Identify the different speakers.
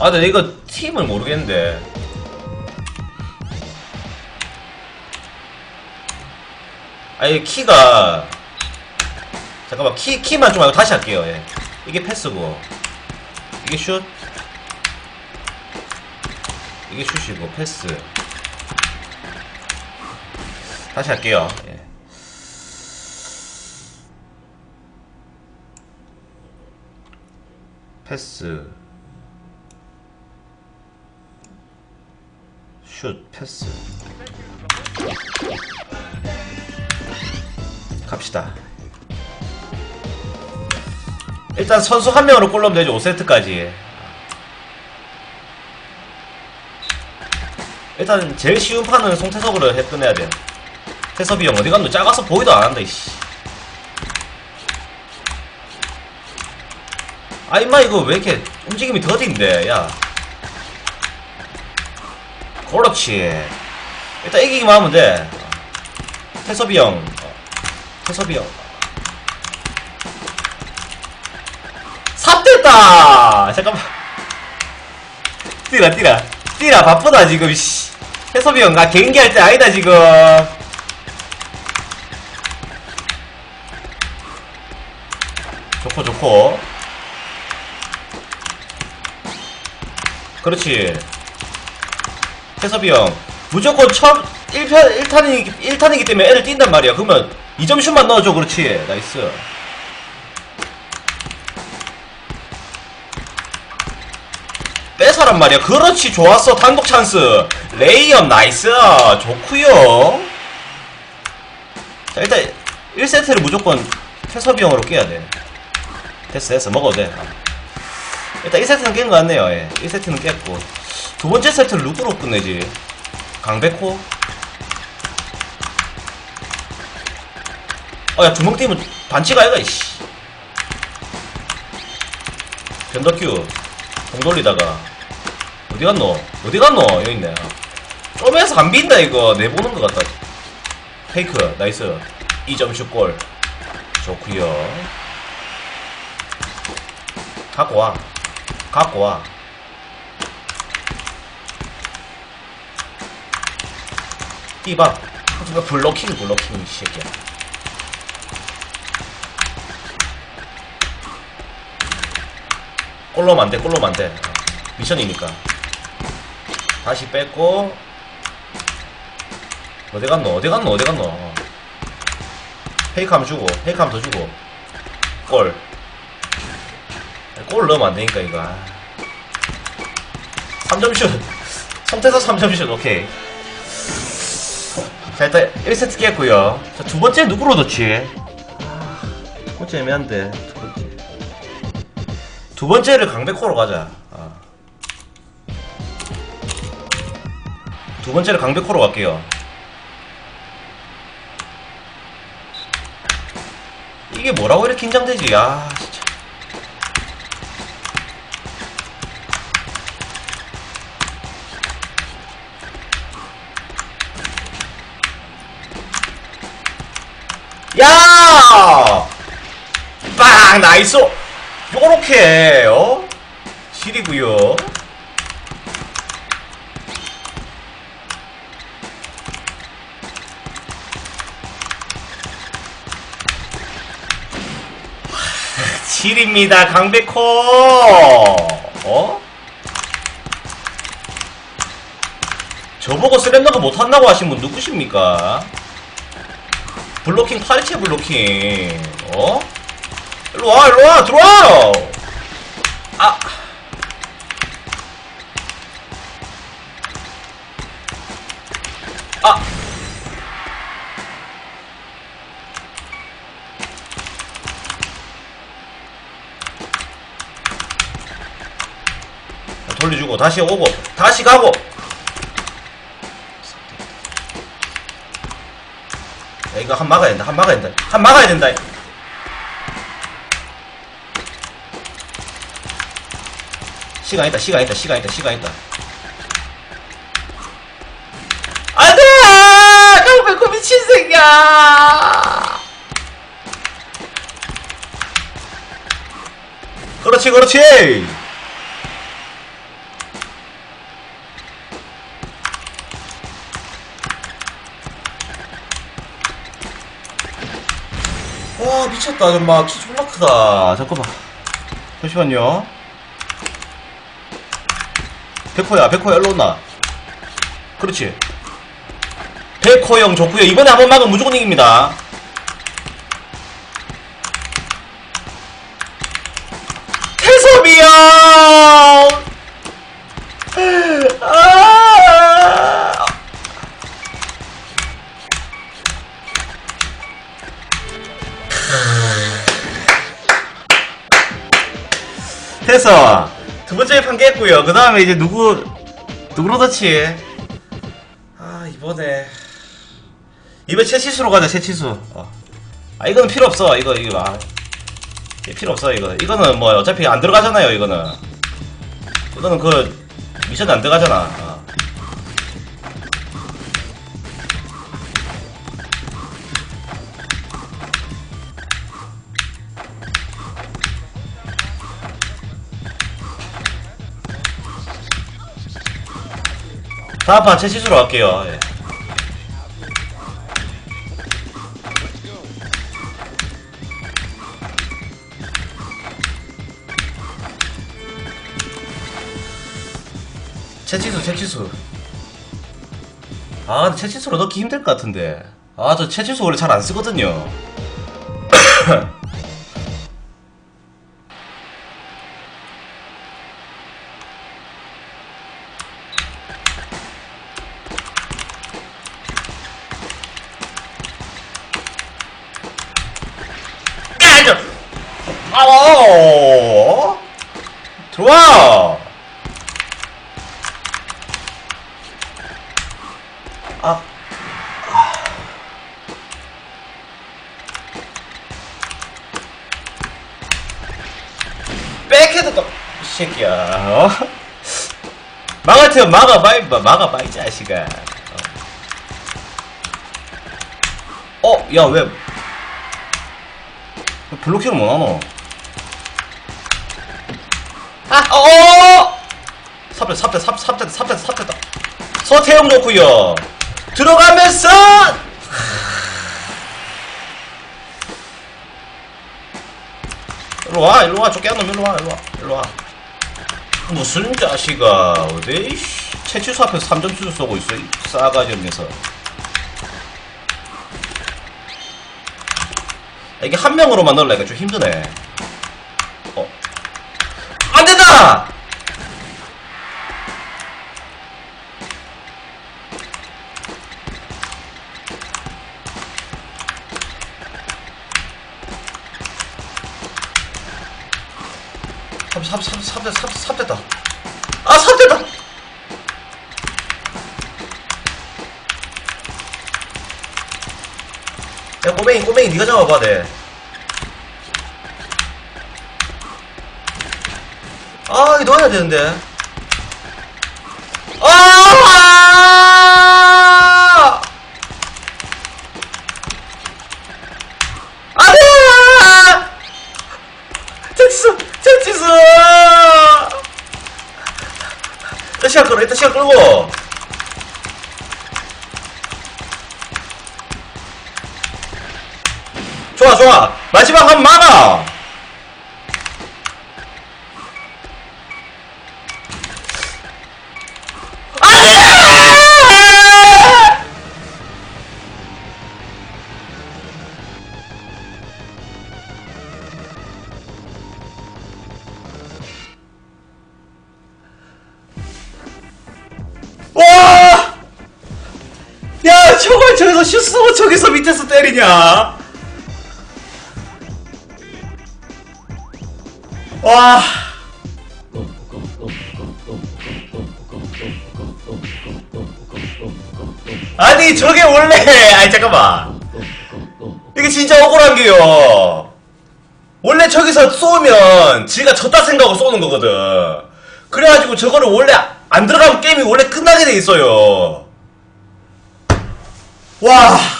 Speaker 1: 아 근데 이거 팀을 모르겠는데. 아니 키가 잠깐만 키 키만 좀 알고 다시 할게요 예. 이게 패스고. 이게 슛. 이게 슛이고 패스. 다시 할게요 예. 패스 슛 패스. 갑시다. 일단 선수 한 명으로 골 넣으면 되죠 5세트까지. 일단 제일 쉬운 판은 송태섭으로 해 끝내야 돼. 태섭이 형 어디 갔노? 작아서 보이도 안 한다 이씨. 아 임마 이거 왜 이렇게 움직임이 더딘데 야 그렇지. 일단 이기기만 하면 돼. 태섭이 형. 어, 태섭이 형. 삽됐다! 잠깐만. 뛰라 뛰라. 뛰라 바쁘다 지금 씨. 태섭이 형 나 개인기 할 때 아니다 지금. 좋고 좋고. 그렇지 태섭이 형 무조건 처음 1편, 1탄이기, 1탄이기 때문에 애를 뛴단 말이야. 그러면 2점 슛만 넣어줘. 그렇지. 나이스. 뺏어란 말이야. 그렇지. 좋았어. 단독 찬스. 레이업 나이스. 좋구요. 자 일단 1세트를 무조건 태섭이 형으로 깨야 돼. 됐어 됐어. 먹어도 돼. 일단 1세트는 깬 것 같네요. 예. 1세트는 깼고 두 번째 세트를 누구로 끝내지 강백호 어 야 주먹 뛰면 반칙 아이가 이씨 변덕규 공 돌리다가 어디 갔노? 어디 갔노? 여기 있네. 좀에서 안 빈다 이거 내보는 것 같다. 페이크 나이스 2점 슛골 좋구요. 갖고 와. 갖고 와. 띠봐. 블로킹 블로킹 이 새끼야. 안 돼, 안 돼. 미션이니까. 다시 뺐고. 어디 갔노? 어디 갔노? 어디 갔노? 페이크하면 주고, 페이크하면 더 주고. 골. 골 넣으면 안 되니까, 이거. 3점 슛. 성태서 3점 슛, 오케이. 자, 일단 1세트 깼고요 자, 두 번째 누구로 넣지? 아, 두 번째 애매한데. 두 번째. 두 번째를 강백호로 가자. 아. 두 번째를 강백호로 갈게요. 이게 뭐라고 이렇게 긴장되지? 아, 야! 빵! 나이스! 요렇게, 어? 실이구요 칠입니다 강백호 어? 저보고 슬램덩크 못한다고 하신 분 누구십니까? 블로킹 파리채 블로킹 어? 일로와 일로와 들어와 아 아. 돌려주고 다시 오고 다시 가고 이거 한 막아야 된다 한 막아야 된다. 한 막아야 된다. 시간 있다 시간 있다 시간 있다 시간 있다. 안돼! 강백호 미친 새끼야! 그렇지 그렇지 미쳤다 아줌마 키 졸라 크다. 잠깐만 잠시만요. 백호야 백호야 일로 온나? 그렇지. 백호 형 좋구요 이번에 한 번 막으면 무조건 이깁니다 됐어. 두 번째 판 깼고요. 그 다음에 이제 누구, 누구로 덧치? 아, 이번에. 이번 채치수로 가자, 채치수. 어. 아, 이거는 필요 없어. 이거, 이거, 아. 필요 없어, 이거. 이거는 뭐, 어차피 안 들어가잖아요, 이거는. 이거는 그, 미션 안 들어가잖아. 다음 판 채치수로 갈게요. 예. 채치수, 채치수. 아, 근데 채치수로 넣기 힘들 것 같은데. 아, 저 채치수 원래 잘 안 쓰거든요. 아오! 좋아! 아. 백헤드 또, 이 새끼야, 어? 테면 막아봐, 임마. 막아봐, 이 자식아. 어, 어 야, 왜. 블록킹을 못하노? 아, 어! 삽대, 삽대, 삽, 삽대, 삽대, 삽대다. 서태용 좋구요. 들어가면서! 일로 와, 일로 와, 쫓겨한 놈 일로 와, 일로 와, 일로 와. 무슨 자식아, 어디, 씨. 채취수 앞에서 3점 슛을 쏘고 있어, 이 싸가지 없면서. 이게 한 명으로만 넣으려니까 좀 힘드네. 삽, 삽, 삽, 삽, 삽, 삽 됐다. 아, 삽 됐다! 야, 꼬맹이, 꼬맹이, 니가 잡아봐, 네. 아, 이거 넣어야 되는데. 아! 안 돼! 정치수! 정치수! 일단 시간 끌어, 일단 시간 끌고. 좋아, 좋아. 마지막 한번막 저걸 저기서 밑에서 때리냐? 와. 아니, 저게 원래, 아니, 잠깐만. 이게 진짜 억울한 게요. 원래 저기서 쏘면 지가 졌다 생각하고 쏘는 거거든. 그래가지고 저거를 원래 안 들어가면 게임이 원래 끝나게 돼 있어요. 와.